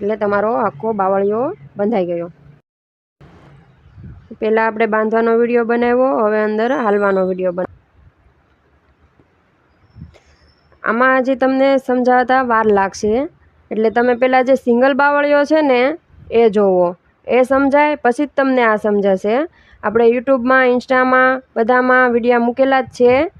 એટલે તમારો આખો બાવળિયો બંધાઈ ગયો. પહેલાં આપણે બાંધવાનો વીડિયો બનાવ્યો, હવે અંદર હાલવાનો વીડિયો બન આમાં જે તમને સમજાવતા વાર લાગશે. એટલે તમે પહેલાં જે સિંગલ બાવળિયો છે ને, એ જોવો. એ સમજાય, પછી જ તમને આ સમજાશે. આપણે યુટ્યુબમાં, ઇન્સ્ટામાં બધામાં વિડીયા મૂકેલા જ છે.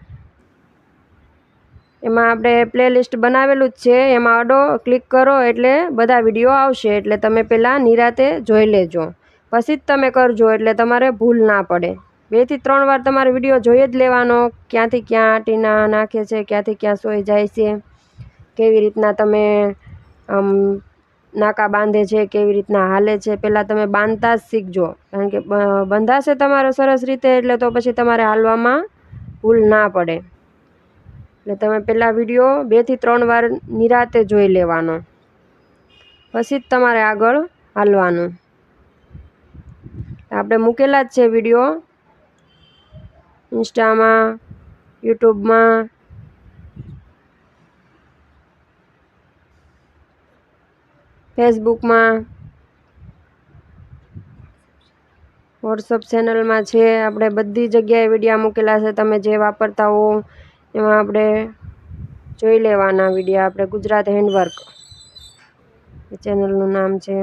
એમાં આપણે પ્લેલિસ્ટ બનાવેલું જ છે. એમાં અડો ક્લિક કરો એટલે બધા વીડિયો આવશે. એટલે તમે પહેલાં નિરાતે જોઈ લેજો. પછી જ તમે કરજો એટલે તમારે ભૂલ ના પડે. બેથી ત્રણ વાર તમારે વીડિયો જોઈ જ લેવાનો. ક્યાંથી ક્યાં આટીના નાખે છે, ક્યાંથી ક્યાં સોઈ જાય છે, કેવી રીતના તમે આમ નાકા બાંધે છે, કેવી રીતના હાલે છે પહેલાં તમે બાંધતા જ શીખજો. કારણ કે બંધાશે તમારે સરસ રીતે એટલે તો પછી તમારે હાલવામાં ભૂલ ના પડે. એટલે તમે પહેલાં વીડિયો બેથી ત્રણ વાર નિરાતે જોઈ લેવાનો. પછી જ તમારે આગળ હાલવાનું. આપણે મૂકેલા જ છે વીડિયો. ઇન્સ્ટામાં, યુટ્યુબમાં. ફેસબુકમાં. વોટ્સઅપ ચેનલમાં છે. આપણે બધી જગ્યાએ વિડીયા મૂકેલા છે. તમે જે વાપરતા હો એમાં આપણે જોઈ લેવાના વીડિયો, આપણે ગુજરાત હેન્ડવર્ક. ચેનલનું નામ છે.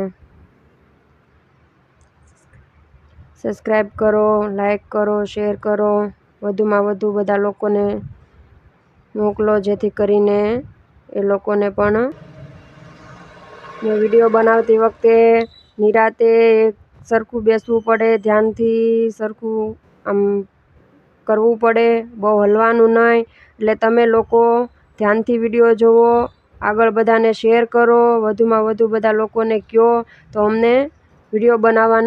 સબસ્ક્રાઈબ કરો લાઈક કરો શેર કરો. વધુમાં વધુ બધા લોકોને મોકલો, જેથી કરીને એ લોકોને પણ વીડિયો બનાવતી વખતે નિરાતે સરખું બેસવું પડે, ધ્યાનથી સરખું આમ કરવું પડે, બહુ હલવાનું નહીં. એટલે તમે લોકો ધ્યાનથી વીડિયો જુઓ, આગળ બધાને શેર કરો, વધુમાં વધુ બધા લોકોને કહો તો અમને વીડિયો બનાવવાનું